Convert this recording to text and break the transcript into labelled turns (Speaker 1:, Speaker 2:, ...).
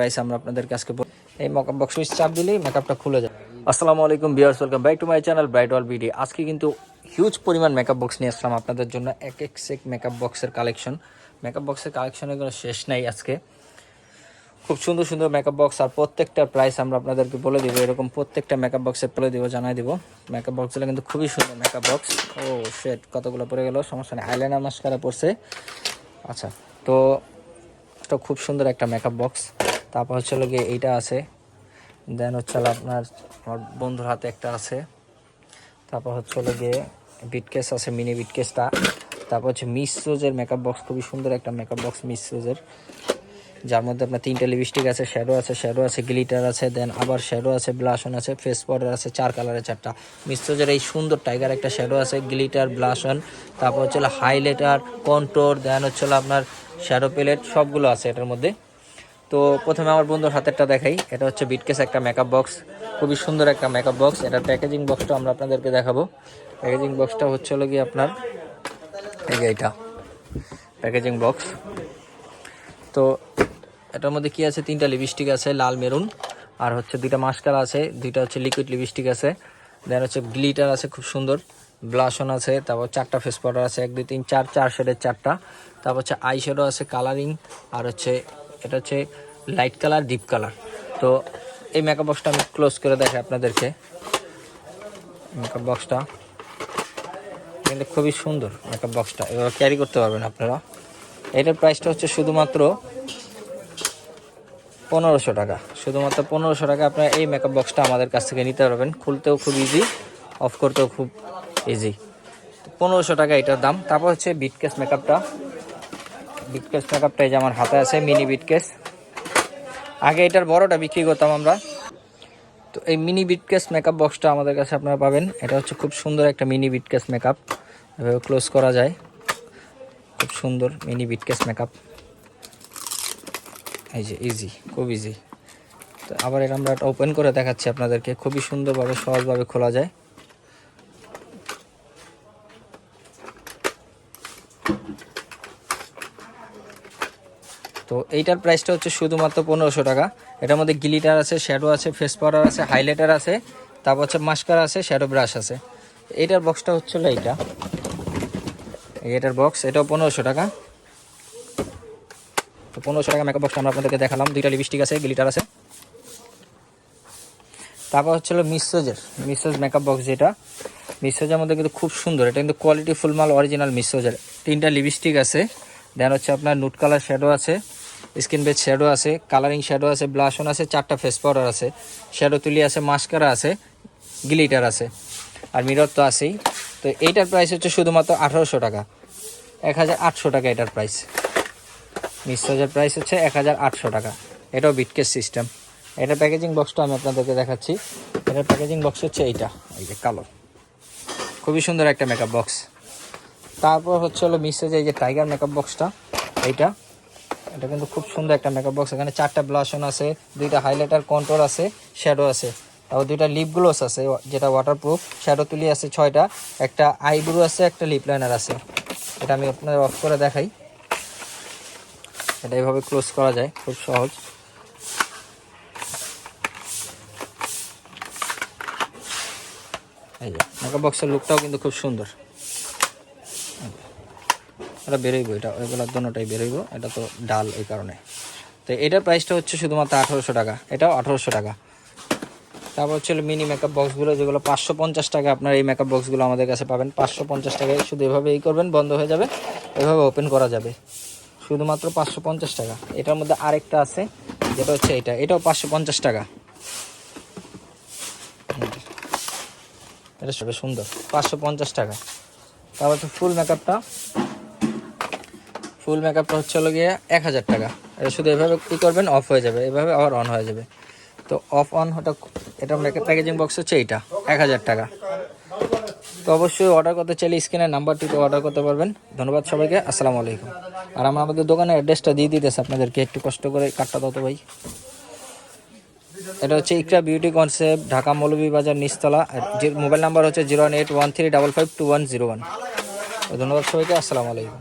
Speaker 1: Price আমরা আপনাদেরকে আজকে এই মেকআপ বক্স সুইচ চাপ দিলেই মেকআপটা খুলে যায় আসসালামু আলাইকুম viewers welcome back to my channel bright all BD আজকে কিন্তু হিউজ পরিমাণ মেকআপ বক্স নিয়ে আসলাম আপনাদের জন্য। এক এক সেক মেকআপ বক্সের কালেকশন মেকআপ বক্সের কালেকশনের কোনো শেষ নাই আজকে। খুব সুন্দর সুন্দর মেকআপ বক্স আর প্রত্যেকটার প্রাইস আমরা আপনাদেরকে বলে দিব। এরকম প্রত্যেকটা মেকআপ বক্সের বলে দিব, জানাই দিব। মেকআপ বক্সগুলো কিন্তু খুবই সুন্দর মেকআপ বক্স ও শেট কতগুলো পড়ে গেল? সমস্যা নেই। আইলাইনার মাস্কারা পড়ছে আচ্ছা তো এটা খুব সুন্দর একটা মেকআপ বক্স তারপর হচ্ছে গিয়ে এইটা আছে। দেন হচ্ছে আপনার আমার বন্ধুর হাতে একটা আছে। তারপর হচ্ছে গিয়ে বিটকেস আছে মিনি বিটকেসটা তারপর হচ্ছে মিস রোজের মেকআপ বক্স খুবই সুন্দর একটা মেকআপ বক্স মিস রোজের যার মধ্যে আপনার তিনটে লিপস্টিক আছে শ্যাডো আছে শ্যাডো আছে গ্লিটার আছে দেন আবার শ্যাডো আছে ব্লাশন আছে ফেস পাউডার আছে, চার কালারের চারটা। মিস্ত্রজের এই সুন্দর টাইগার একটা শ্যাডো আছে গ্লিটার ব্লাশন তারপর হচ্ছে হাইলাইটার কন্ট্রোর দেন হচ্ছে আপনার শ্যাডো প্যালেট সবগুলো আছে এটার মধ্যে। তো প্রথমে আমার বন্ধুর হাতেরটা দেখাই। এটা হচ্ছে বিটকেস একটা মেকআপ বক্স খুবই সুন্দর একটা মেকআপ বক্স এটার প্যাকেজিং বক্সটা আমরা আপনাদেরকে দেখাবো। প্যাকেজিং বক্সটা হচ্ছে হলো গিয়ে আপনার, এই যে এটা প্যাকেজিং বক্স তো এটার মধ্যে কি আছে? তিনটা লিপস্টিক আছে, লাল, মেরুন। আর হচ্ছে দুইটা মাস্কার আছে, দুইটা হচ্ছে লিকুইড লিপস্টিক আছে। দেন হচ্ছে গ্লিটার আছে, খুব সুন্দর। ব্লাশন আছে, তারপর চারটা ফেস পাউডার আছে, এক, দুই, তিন, চার চার শেডের চারটা। তারপর হচ্ছে আই শেডো আছে কালারিং আর হচ্ছে এটা হচ্ছে লাইট কালার ডিপ কালার তো এই মেকআপ বক্সটা আমি ক্লোজ করে দেখাই আপনাদেরকে। মেকআপ বক্সটা কিন্তু খুবই সুন্দর মেকআপ বক্সটা এবার ক্যারি করতে পারবেন আপনারা। এটার প্রাইসটা হচ্ছে শুধুমাত্র পনেরোশো টাকা। শুধুমাত্র পনেরোশো টাকা আপনারা এই মেকআপ বক্সটা আমাদের কাছ থেকে নিতে পারবেন। খুলতেও খুব ইজি অফ করতেও খুব ইজি পনেরোশো টাকা এটার দাম। তারপর হচ্ছে বিটকেস মেকআপটা বিটকেস মেকআপটা এই যে আমার হাতে আছে মিনি বিটকেস আগে এটার বড়টা বিক্রি করতাম আমরা। তো এই মিনি বিটকেস মেকআপ বক্সটা আমাদের কাছে আপনারা পাবেন। এটা হচ্ছে খুব সুন্দর একটা মিনি বিটকেস মেকআপ এভাবে ক্লোজ করা যায়। খুব সুন্দর মিনি বিটকেস মেকআপ এই যে ইজি খুব ইজি তো আবার এটা আমরা ওপেন করে দেখাচ্ছি আপনাদেরকে। খুবই সুন্দরভাবে সহজভাবে খোলা যায়। তো এইটার প্রাইসটা হচ্ছে শুধুমাত্র পনেরোশো টাকা। এটার মধ্যে গ্লিটার আছে শ্যাডো আছে ফেস পাউডার আছে হাইলাইটার আছে, তারপর হচ্ছে মাস্কার আছে শ্যাডো ব্রাশ আছে। এইটার বক্সটা হচ্ছিল এইটা। এই এটার বক্স এটাও পনেরোশো টাকা। তো পনেরোশো টাকা মেকআপ বক্সটা আমরা আপনাদেরকে দেখালাম। দুইটা লিপস্টিক আছে গ্লিটার আছে। তারপর হচ্ছিল মিসোজের মিসোজ মেকআপ বক্স যেটা। মিসোজের মধ্যে কিন্তু খুব সুন্দর। এটা কিন্তু কোয়ালিটি ফুল মাল অরিজিনাল মিসোজের তিনটা লিপস্টিক আছে। দেন হচ্ছে আপনার নুট কালার শ্যাডো আছে। স্কিন বেজ শ্যাডো আছে কালারিং শ্যাডো আছে ব্লাশন আছে, চারটা ফেস পাউডার আছে শ্যাডো তুলি আছে মাস্কারা আছে গ্লিটার আছে। আর মিরর তো আছেই। তো এইটার প্রাইস হচ্ছে শুধুমাত্র আঠারোশো টাকা। এক হাজার আটশো টাকা এটার প্রাইস মিক্সারের প্রাইস হচ্ছে এক হাজার আটশো টাকা। এটাও বিটকেস সিস্টেম এটার প্যাকেজিং বক্সটা আমি আপনাদেরকে দেখাচ্ছি। এটার প্যাকেজিং বক্স হচ্ছে এইটা, এই যে কালো। খুবই সুন্দর একটা মেকআপ বক্স তারপর হচ্ছে হলো মিক্সার এই যে টাইগার মেকআপ বক্সটা এইটা। এটা কিন্তু খুব সুন্দর একটা মেকআপ বক্স এখানে চারটা ব্লাশন আছে, দুইটা হাইলাইটার কন্ট্রোল আছে শ্যাডো আছে। তারপর দুইটা লিপ গ্লোস আছে যেটা ওয়াটারপ্রুফ শ্যাডো তুলি আছে ছয়টা, একটা আইব্রু আছে, একটা লিপ লাইনার আছে। এটা আমি আপনাদের অফ করে দেখাই। এটা এভাবে ক্লোজ করা যায়, খুব সহজ। এই যে মেকআপ বক্সের লুকটাও কিন্তু খুব সুন্দর। এটা বেরোইব, এটা এগুলোর দোনোটাই বেরোইব, এটা তো ডাল এই কারণে। তো এটার প্রাইসটা হচ্ছে শুধুমাত্র আঠারোশো টাকা, এটাও আঠারোশো টাকা। তারপর হচ্ছে মিনি মেকআপ বক্সগুলো যেগুলো পাঁচশো পঞ্চাশ টাকা আপনার এই মেকআপ বক্সগুলো আমাদের কাছে পাবেন। পাঁচশো পঞ্চাশ টাকায় শুধু এভাবে এই করবেন, বন্ধ হয়ে যাবে, এভাবে ওপেন করা যাবে। শুধুমাত্র পাঁচশো পঞ্চাশ টাকা। এটার মধ্যে আরেকটা আছে, যেটা হচ্ছে এটা, এটাও পাঁচশো পঞ্চাশ টাকা। এটা সবে সুন্দর, পাঁচশো পঞ্চাশ টাকা। তারপর হচ্ছে ফুল মেকআপটা ফুল মেকআপটা হচ্ছে হলো গিয়ে এক হাজার টাকা। এটা শুধু এভাবে কী করবেন? অফ হয়ে যাবে। এভাবে আবার অন হয়ে যাবে। তো অফ অন ওটা এটা প্যাকেজিং বক্স হচ্ছে এইটা, এক হাজার টাকা। তো অবশ্যই অর্ডার করতে চাইলে স্ক্রিনের নাম্বারটিতে অর্ডার করতে পারবেন। ধন্যবাদ সবাইকে। আসসালামু আলাইকুম। আর আমরা আমাদের দোকানের অ্যাড্রেসটা দিয়ে দিতেছে আপনাদেরকে। একটু কষ্ট করে কাটটা দাও তো ভাই। এটা হচ্ছে ইকরা বিউটি কনসেপ্ট ঢাকা মৌলভীবাজার নিচতলা। মোবাইল নাম্বার হচ্ছে zero one eight one three double five two one zero one. ধন্যবাদ সবাইকে। আসসালামু আলাইকুম।